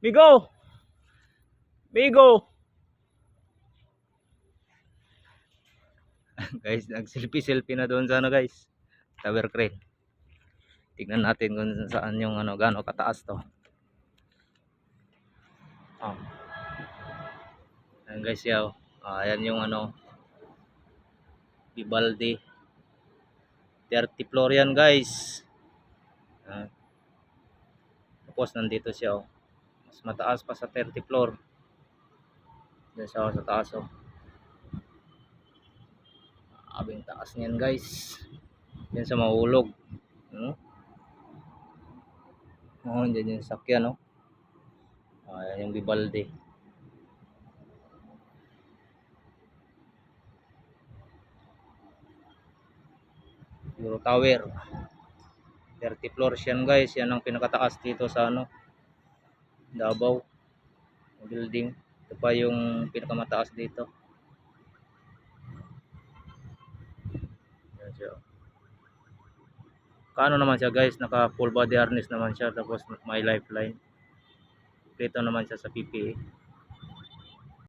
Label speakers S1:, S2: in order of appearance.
S1: Migo! Migo! guys, nag-selfie-selfie na doon sa ano guys. Tower crane. Tignan natin kung saan yung ano, gaano kataas to. Oh. Ayan guys, yaw. Ah, ayan yung ano, Vivaldi. 30 floor yan guys. Ah. Tapos nandito siya oh. Mas mataas pa sa 30 floor. Diyan siya sa taas oh. Abing taas niyan guys. Yan sa mahulog. Hmm? Oh, dyan yung sakyan oh. Ah, yan yung Vivaldi. Euro Tower. 30 floors yan guys. Yan ang pinakataas dito sa ano. Davao. Building. Ito pa yung pinakamataas dito. Yan siya. Kaano naman siya guys. Naka full body harness naman siya. Tapos may lifeline. Dito naman siya sa PPE.